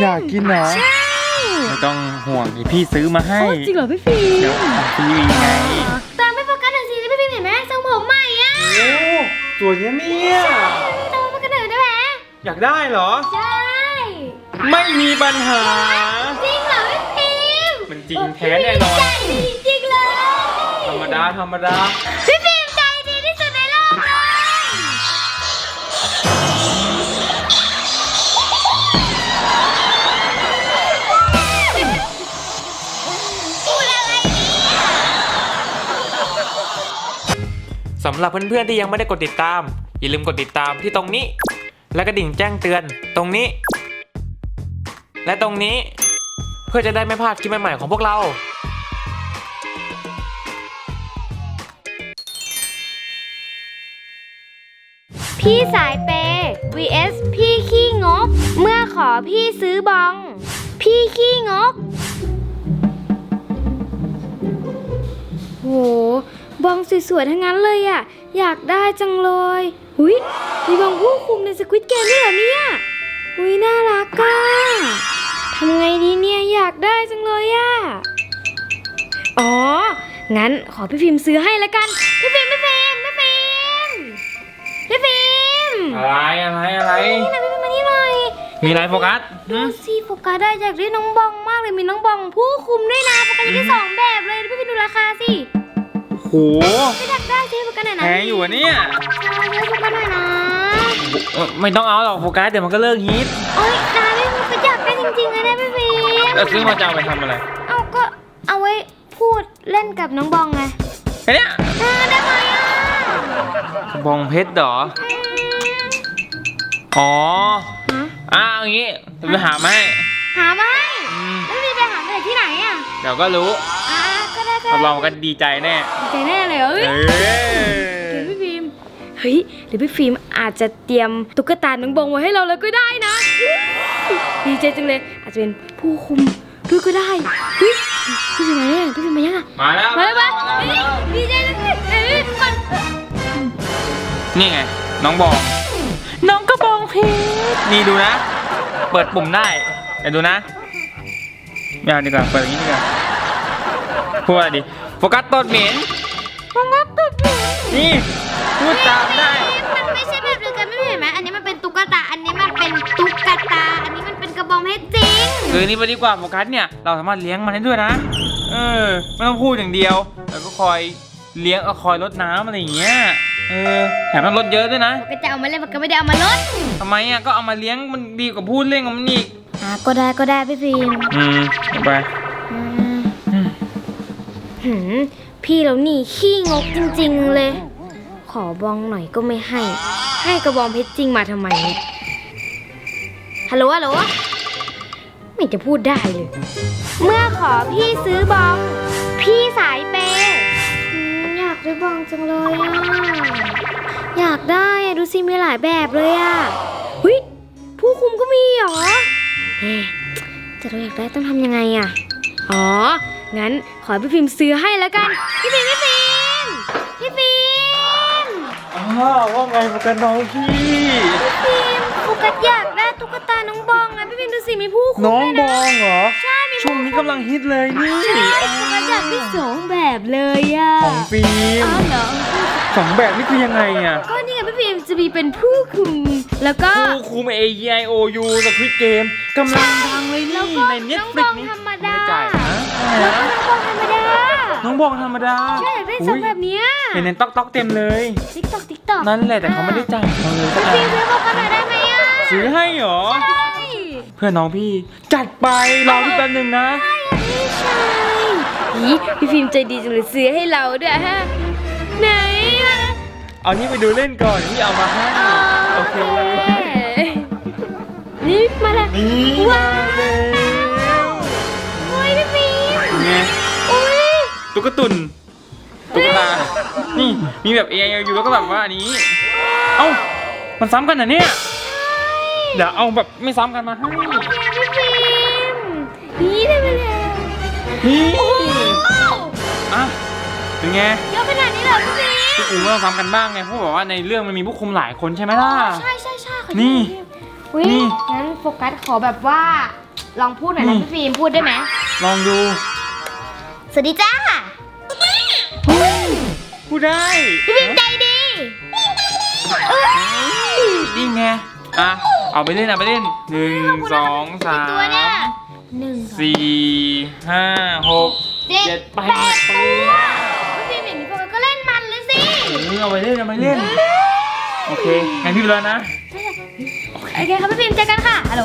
อยากกินเหรอใช่ไม่ต้องห่วงเดี๋ยวพี่ซื้อมาให้ โอ้จริงเหรอพี่ฟิล์มเดี๋ยวของฟรีไงตามไม่โฟกัสหน่อยสิพี่ฟิล์มเห็นไหมทรงผมใหม่อะโอ้สวยนะเนี่ยตามโฟกัสหน่อยได้ไหมอยากได้เหรอ ใช่ ไม่มีปัญหา จริงเหรอพี่ฟิล์มมันจริงแท้แน่นอนใจดีจริงเลย ธรรมดาธรรมดาพี่ฟิล์ม สำหรับเพื่อนๆที่ยังไม่ได้กดติดตาม อย่าลืมกดติดตามที่ตรงนี้ และกระดิ่งแจ้งเตือนตรงนี้ และตรงนี้เพื่อจะได้ไม่พลาดคลิปใหม่ๆของพวกเรา พี่สายเปย์ vs พี่ขี้งก เมื่อขอพี่ซื้อบอง พี่ขี้งก โห บองสวยๆ ทั้งนั้นเลยอะอยากได้จังเลยหุยมีบองผู้คุมในสควิตเกมด้วยเหรอเนี่ยหุยน่ารักอะทำไงดีเนี่ยอยากได้จังเลยอะอ๋อ งั้นขอพี่พิมพ์ซื้อให้แล้วกัน พี่พิมพ์พี่พิมพ์พี่พิมพ์พี่พิมพ์อะไรอะไรอะไรนี่นะพี่พิมพ์มานี่หน่อยมีอะไรโฟกัสดูสิโฟกัสได้อยากได้น้องบองมากเลยมีน้องบองผู้คุมด้วยนะโฟกัส หไม่อยากได้สิโฟกัสหน่อยนะแพงอยู่อะเนี่ยใช่ให้โฟกัสหน่อยนะเออไม่ต้องเอาหรอกโฟกัสเดี๋ยวมันก็เลิกฮิตโอ๊ยตายพี่พิมพ์ก็อยากได้จริงๆเลยนะพี่พิมพ์แล้วซื้อมาจะเอาไปทำอะไรเอาก็เอาไว้พูดเล่นกับน้องบองไงไอ้เนี่ยเออได้ไหมอะบองเพชรเหรอ อ๋อฮะอะเอางี้เดี๋ยวไปหามาให้หามาให้อืมแล้วพี่ไปหามาจากที่ไหนอะ เดี๋ยวก็รู้ อ่าก็ได้ก็ รับรได้องกันดีใจแน่ดีใจแน่เลยเอ้ยเอเดี๋ยวอพี่ฟิล์มเฮ้ยเดี๋ยวพี่ฟิล์มอาจจะเตรียมตุ๊กตาน้องบองไว้ให้เราเลยก็ได้นะดีใจจังเลยอาจจะเป็นผู้คุมด้วยก็ได้เฮ้ยพี่ฟิล์มมาเนี่ยพี่ฟิล์มมายังอะมาแล้วมาเลยมาเฮ้ยดีใจจังเลยเอ้ยมันนี่ไง น้องบองน้องก็บองเพชรนี่ดูนะ เปิดปุ่มได้เดี๋ยวดูนะไม่เอาดีกว่าเปิดอย่างนี้ดีกว่า พูดอะไรดีโฟกัสตดเหม็นโฟกัสตดเหม็นนี่พูดตามได้ มันไม่ใช่แบบเดียวกันไม่เห็นไหมอันนี้มันเป็นตุ๊กตา อันนี้มันเป็นตุ๊กตา อันนี้มันเป็นกระบองเพชรจริงคือนี่ไปดีกว่าโฟกัสเนี่ยเราสามารถเลี้ยงมันได้ด้วยนะ เออไม่ต้องพูดอย่างเดียวแล้วก็คอยเลี้ยงเอาคอยรดน้ำอะไรอย่างเงี้ยเออแถมต้องรดเยอะด้วยนะก็จะเอามาเล่นมันก็ไม่ได้เอามาลดทำไมอะก็เอามาเลี้ยงมันดีกว่าพูดเล่นกับมันอีกอะก็ได้ก็ได้พี่ฟิล์มอืมเอาไป อืมอืม หืมพี่เรานี่ขี้งกจริงๆเลย ขอบองหน่อยก็ไม่ให้ ให้กระบองเพชรจริงมาทำไมเนี่ยฮัลโหลฮัลโหลไม่จะพูดได้เลย เมื่อขอพี่ซื้อบอง พี่สายเปย์อืมอยากได้บองจังเลยอะ อยากได้อะดูสิมีหลายแบบเลยอะหุยผู้คุมก็มีเหรอเอ๊ะแต่เราอยากได้ต้องทำยังไงอะ อ๋อ งั้นขอให้พี่ฟิล์มซื้อให้แล้วกัน พี่ฟิล์มพี่ฟิล์มพี่ฟิล์มอ้าวว่าไงโฟกัสน้องพี่ พี่ฟิล์มโฟกัสอยากได้ตุ๊กตาน้องบองนะพี่ฟิล์มดูสิมีผู้คุมน้องด้วยบนะองเหรอ ใช่มีช่วงนี้กำลังฮิตเลยนี่ ใช่โฟกัสอยากได้สองแบบเลยอะของฟิล์มอ้าวเหรอ สองแบบนี่คือยังไงอะก็นี่ไงพี่ฟิล์มจะมีเป็นผู้คุม แล้วก็คู่คุม A E I O U สควิตเกมกำลังดังเลยแล้วนี่ก็ในน้เน็ตองฟลิบกองนี่ธรรมดาไม่จ่ายนะ แล้วก็น้องบองธรรมดาน้องบองธรรมดาใช่อยากได้สองแบบเนี้ยเห็นในต๊อกต๊อกเต็มเลยติ๊กตอกติ๊กตอกนั่นแหละแต่เขาไม่ได้จ่ายเราเลยพี่ฟิล์มซื้อโฟกัสหน่อยได้ไหมอะซื้อให้เหรอใช่เพื่อนน้องพี่จัดไปรอพี่แป๊บนึงนะไม่ใช่อีพี่ฟิล์มใจดีจังเลยซื้อให้เราด้วยฮะไหนมาเอานี่ไปดูเล่นก่อนที่เอามาให้อ๋อโอเคนี่มาละนี่ว้าวมาแล้วโอ้ยพี่ฟิล์ม ไงโอ้ยตุ๊กตุนตุ๊กตา นี่มีแบบ A I O U แล้วก็แบบว่าอันนี้ เอ้า มันซ้ำกันเหรอเนี่ย เดี๋ยวเอาแบบไม่ซ้ำกันมาให้พี่ฟิล์มนี่ได้มาแล้วนี่โอ้โหอะเป็นไงเยอะขนาดนี้เหรอพี่ฟิล์มพี่อูก็ต้องซ้ำกันบ้างไง เพราะบอกว่าในเรื่องมันมีผู้คุมหลายคนใช่ไหมล่ะ ใช่ใช่ใช่ขอนี่อุ้ยนี่งั้นโฟกัสขอแบบว่า ลองพูดหน่อยนะอืมพี่ฟิล์มพูดได้ไหมลองดู สวัสดีจ้าพูดได้พี่ฟิล์มใจดีเอ้ยนี่ไงอะเอาไปเล่นเอาไปเล่นหนึ่งสองสากี่ตัวเนี่ยมหนึ่งสองสี่ห้าหกเจ็ดเจ็ดแปแปดดตัตัววพี่ฟิล์มอย่างนี้พวกเราก็เล่นมันเลยสิเออเอาไปเล่นเอาไปเล่นโอเคงั้นพี่ไปแล้วนะโอเคครับพี่ฟิล์มเจอกันค่ะฮัลโหล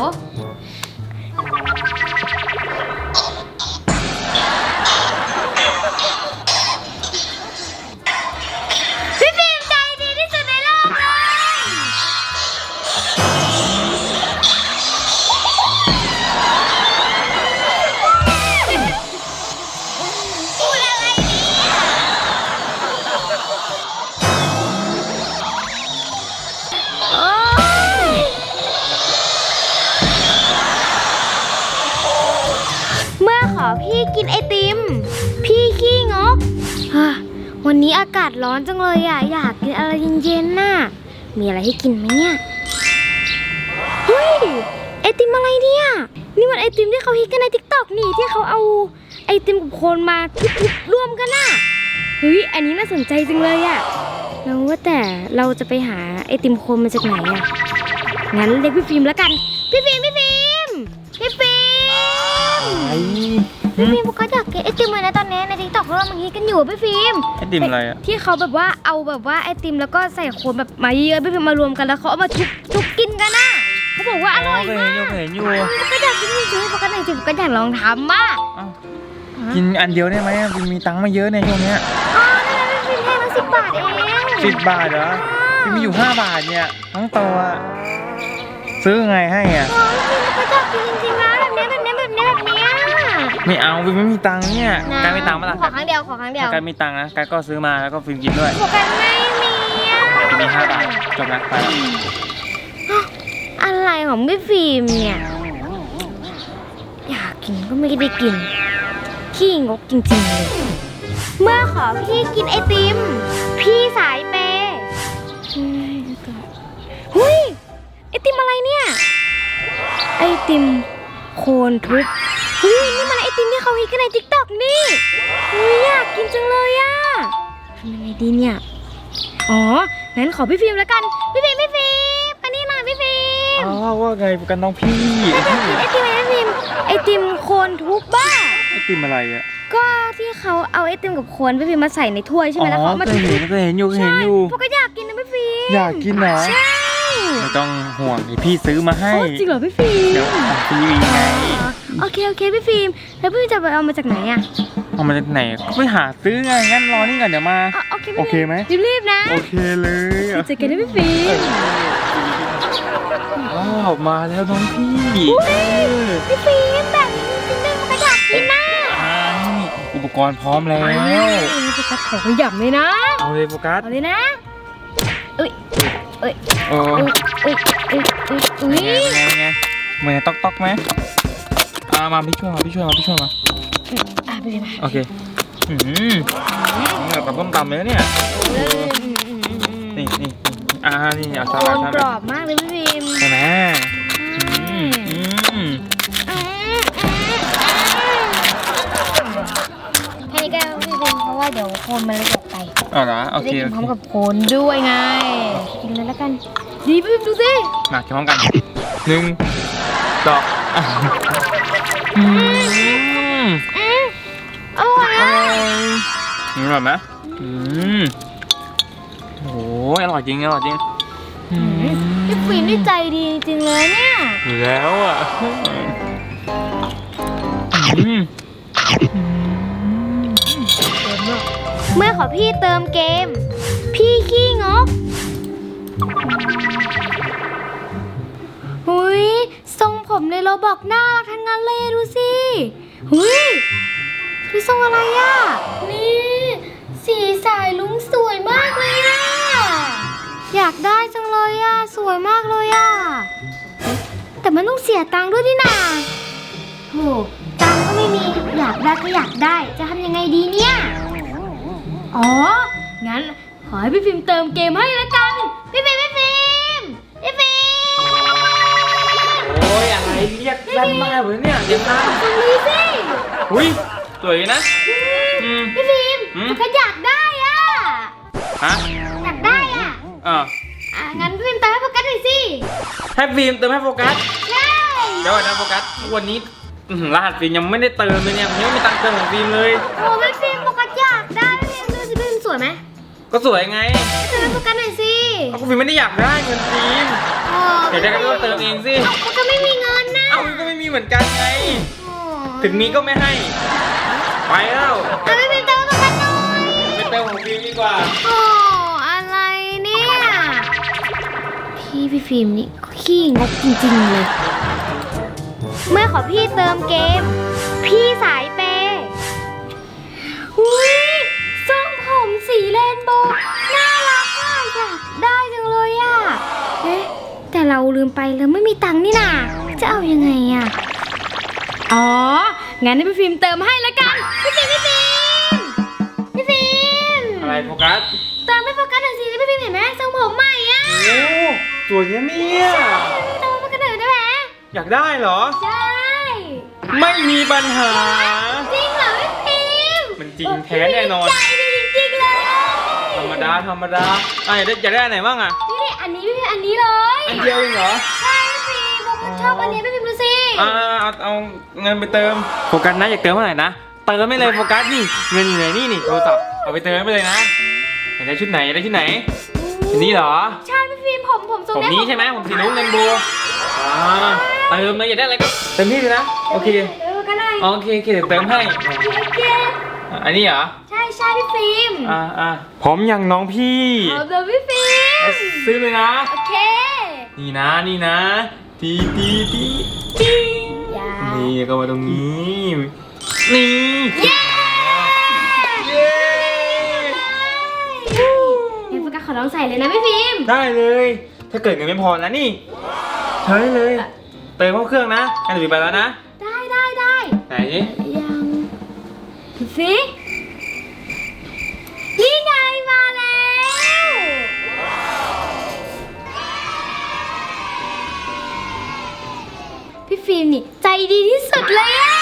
พี่กินไอติม พี่ขี้งกฮ่าวันนี้อากาศร้อนจังเลยอะ อยากกินอะไรเย็นๆน่ะ มีอะไรให้กินไหมเนี่ย เฮ้ย ไอติมอะไรเนี่ย นี่มันไอติมที่เขาฮิตกันในทิกตอกนี่ที่เขาเอาไอติมกับโคนมาทุบๆรวมกันน่ะ เฮ้ย อันนี้น่าสนใจจังเลยอะแล้วว่าแต่เราจะไปหาไอติมโคนมาจากไหนอะ งั้นเรียกพี่ฟิล์มแล้วกัน พี่ฟิล์มพี่ฟิล์มพี่ฟิล์ม ไอ พี่ฟิล์มโฟกัสอยากกินไอติมเลยนะตอนนี้ในทิกตอกเรามันฮิตกันอยู่พี่ฟิล์มไอติมอะไรอะที่เขาแบบว่าเอาแบบว่าไอติมแล้วก็ใส่โคนแบบมาเยอะๆพี่ฟิล์มมารวมกันแล้วเขาเอามาทุบทุบกินกันน่ะเขาบอกว่าอร่อยเคยมาเห็นอยู่กเคยเห็นอยู่โฟกัสอยากกินจริงๆโฟกัสจริงๆโฟกัสอยากลองทำอะอ้าวกินอันเดียวได้ไหมอะมีตังค์ไม่เยอะในช่วงเนี้ยอ๋อนั่นแหละพี่ฟิล์มแพงละสิบบาทเองสิบบาทเหรอพี่มีอยู่ห้าบาทเนี่ยทั้งตัวซื้อไงให้อะอ๋อพี่ฟิล์มโฟกัสอยากกินจริงๆนะแบบเนี้ยแบบเนี้ยแบบเนี้ยแบบเนี้ย ไม่เอาพี่ไม่มีตังค์เนี่ยการมีตังค์มาละขอครั้งเดียวขอครั้งเดียวถ้าการมีตังค์นะการก็ซื้อมาแล้วก็ฟิล์มกินด้วยโฟกัสไม่มีอะพี่มีห้าบาทจบนะไปละอะไรของพี่ฟิล์มเนี่ย อยากกินก็ไม่ได้กิน ขี้งกจริงๆเลยเมื่อขอพี่กินไอติม พี่สายเปย์เฮ้ยไอติมอะไรเนี่ย ไอติมโคนทุบ เฮ้ยนี่มันไอติมที่เขาฮิตกันในทิกตอกนี่เฮ้ยอยากกินจังเลยอะทำยังไงดีเนี่ย อ๋อ งั้นขอพี่ฟิล์มแล้วกัน พี่ฟิล์มพี่ฟิล์มไปนี่หน่อยพี่ฟิล์มอ้าวว่าไงกันน้องพี่ไอติมไอติมไอติมโคนทุบบ้า ไอติมอะไรอะก็ที่เขาเอาไอติมกับโคนพี่ฟิล์มมาใส่ในถ้วยใช่ไหมแล้วเขาเอามาเคยเห็นเคยเห็นอยู่เคยเห็นอยู่พวกก็อยากกินนะพี่ฟิล์มอยากกินเหรอใช่ไม่ต้องห่วงเดี๋ยวพี่ซื้อมาให้โอ้จริงเหรอพี่ฟิล์มเดี๋ยวของพี่ไงอ๋อ โอเคโอเคพี่ฟิล์มแล้วพี่จะไปเอามาจากไหนอะเอามาจากไหนก็ไปหาซื้อไงงั้นรอนี่ก่อนเดี๋ยวมา อ๋อโอเคพี่โอเคไหม รีบรีบๆนะโอเคเลยอะเจอกันนะพี่ฟิล์มอ้าวมาแล้วน้องพี่พี่ฟิล์มแบบนี้จริงๆด้วยพวกก็อยากกินนะอ่านี่อุปกรณ์พร้อมแล้ว โฟกัสขอขยับเลยนะเอาเลยโฟกัสเอาเลยนะเอ้ยเอ้ยโอ้เอ้ยเอ้ยเอ้ยเอ้ยเอ้ยเป็นไงเป็นไงเป็นไงเหมือนต๊อกต๊อกไหม อ่ามาพี่ช่วยมาพี่ช่วยมาพี่ช่วยมา อะไปเลยมาโอเคอืมนี่แบบกับต้มตำเลยนะเนี่ย นี่นี่นี่อ่า นี่เอาโคซาลาดนซาลาดกรอบมากเลยพี่พิมใช่ไหมอืมอืมแค่นี้ก็พี่พิมเพราะว่าเดี๋ยวโคนมันเลยตกไปเอาละโอจะเคได้กินโอพร้อมเคกับโคนด้วยไง กินเลยแล้วกัน ดีพี่พิมดูสิ มากินพร้อมกันหนึ่งสองอะ อืมอืมอร่อยออะร่อยอร่อยไหมอืมโอ้ยอร่อยจริง อร่อยจริงอืมพี่ฟิล์มนี่ใจดีจริงๆเลยเนี่ย อยู่แล้วอะอืมเมื่อขอพี่เติมเกม พี่ขี้งก ผมในโรบอกน่ารักทั้งนั้นเลยดูสิหุยพี่ทรงอะไรอะ นี่ สีสายลุงสวยมากเลยอะ อยากได้จังเลยอะ สวยมากเลยอะ แต่มันต้องเสียตังค์ด้วยดินาโหตังค์ก็ไม่มี อยากได้ก็อยากได้ จะทำยังไงดีเนี่ย อ๋อ งั้นขอให้พี่ฟิล์มเติมเกมให้ละกัน พี่ฟิล์มพี่ฟิล์ม ยกลั่นมากเลยเนี่ยเดี๋ยวนะตรงนี้สิอุ้ยสวยนะ อืม พี่ฟิล์มหืม ก็อยากได้อะ ฮะอยากได้อะ อ่าอะงั้นพี่ฟิล์มเติมให้โฟกัสหน่อยสิ ให้ฟิล์มเติมให้โฟกัสใช่ เดี๋ยวก่อนนะโฟกัสวันนี้อื้อหือรหัสฟิล์มยังไม่ได้เติมเลยเนี่ยผมยังไม่มีตังค์เติมของฟิล์มเลย โอ้พี่ฟิล์มโฟกัสอยากได้พี่ฟิล์มดูสิพี่ฟิล์มสวยไหมก็สวยไงเติมให้โฟกัสหน่อยสิเอาฟิล์มไม่ได้อยากได้เงินฟิล์มโอ้เดี๋ยวได้ก็ต้องเติมเองสิเอ้าโฟกัสไม่มีเงินนะ เอ้ามันก็ไม่มีเหมือนกันไงโอ้ถึงมีก็ไม่ให้ ไปแล้วเอาพี่ฟิล์มเติมให้โฟกัสหน่อยไปเติมของฟิล์มดีกว่า โอ้อะไรเนี่ย พี่พี่ฟิล์มนี่ขี้งกจริงๆเลย เมื่อขอพี่เติมเกม พี่สายเปย์อุ้ยทรงผมสีเรนโบว์น่ารักอะอยากได้จังเลยอะ เอ๊ะ แต่เราลืมไปเราไม่มีตังค์นี่นา จะเอายังไงอะ อ๋อ งั้นให้พี่ฟิล์มเติมให้แล้วกัน พี่ฟิล์มพี่ฟิล์มพี่ฟิล์มอะไรโฟกัสเติมให้โฟกัสหน่อยสิพี่ฟิล์มเห็นไหมทรงผมใหม่อะโอ้สวยนะเนี่ยเติมให้โฟกัสหน่อยได้ไหมอยากได้เหรอ ใช่ ไม่มีปัญหา จริงเหรอพี่ฟิล์มมันจริงแท้แน่นอน ใจดีจริงๆเลย ธรรมดาธรรมดาอะอยากได้อยากได้อันไหนบ้างอะนี่นี่อันนี้พี่ฟิล์มอันนี้เลย ฟกัสชอบอันนี้พี่ฟิล์มดูสิอ่าเอาเอาเงินไปเติม โฟกัสนะอยากเติมเท่าไหร่นะ เติมไม่เลยโฟกัสนี่ เงินอยู่ไหนนี่นี่โทรศัพท์เอาไปเติมไปเลยนะอยากได้ชุดไหนอยากได้ชุดไหนชุดนี้เหรอ ใช่พี่ฟิล์มผมผมทรงผมเนี้ยนี้ใช่ไหมผมสีนุ้งเรนโบว์อ่าเติมเลยอยากได้อะไรก็เติมนี่เลยนะ โอเคเติมกันหน่อยอ๋อโอเคโอเคเดี๋ยวเติมให้โอเคอะอันนี้เหรอ ใช่ใช่พี่ฟิล์มอ่าอ่าพร้อมยังน้องพี่เอาเติมพี่ฟิล์มซื้อเลยนะ โอเค นี่นะนี่นะ ทีทีทีทียานี่ก็มาตรงนี้ นี่เย้เย้เดี๋ยวโฟกัสขอลองใส่เลยนะพี่ฟิล์มได้เลย ถ้าเกิดเงินไม่พอนะนี่ใช้เลย เติมเข้าเครื่องนะงั้นเดี๋ยวไปแล้วนะ ได้ได้ได้ไหนยังดูสินี่ไง ฟิล์มนี่ใจดีที่สุดเลยอะ